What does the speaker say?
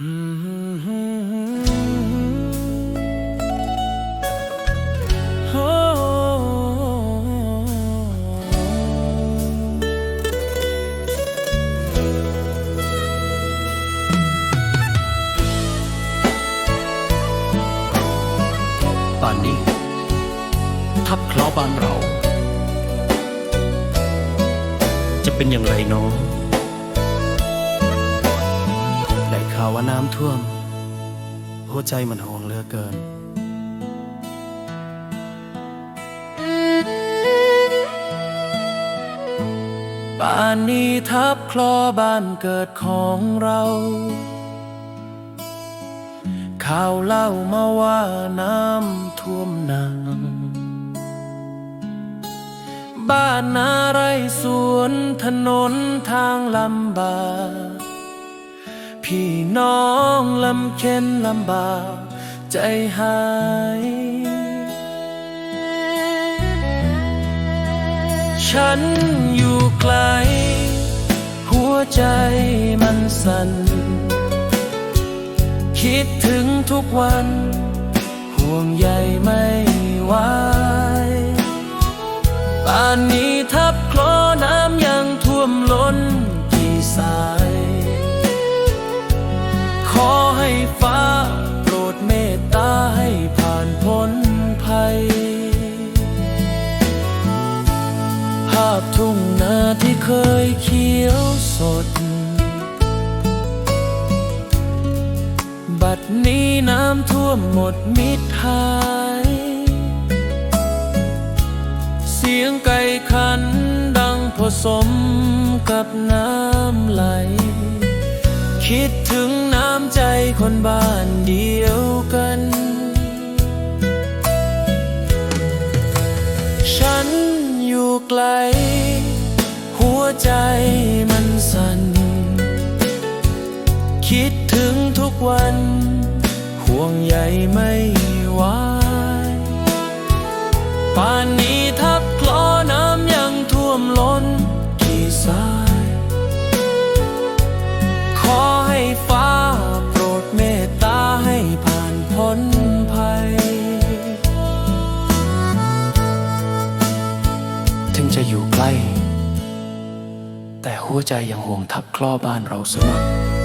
ป่านนี้ ทับคล้าบ้านเรา จะเป็นอย่างไรน้อง ข่าวว่าน้ำท่วม หัวใจมันห่วงเหลือเกิน ป่านนี้ทับคลอบ้านเกิดของเรา ข่าวเล่ามาว่าน้ำท่วมหนักบ้านนาไรสวนถนนทางลำบาก พี่น้องลำเค็นลำบากใจหายฉันอยู่ไกล หัวใจมันสั่น คิดถึงทุกวัน ห่วงใยไม่ไหวป่านนี้ ฟ้า โปรดเมตตาให้ผ่านพ้นภัย ภาพทุ่งนาที่เคยเขียวสด บัดนี้น้ำท่วมหมดมิดหาย เสียงไก่ขันดังผสมกับน้ำไหล คิดถึง น้ำใจคนบ้านเดียวกัน ฉันอยู่ไกล หัวใจมันสั่น คิดถึงทุกวัน ห่วงใยไม่ไหวป่านนี้ แต่หัวใจยังห่วงทับคลอบ้านเราเสมอ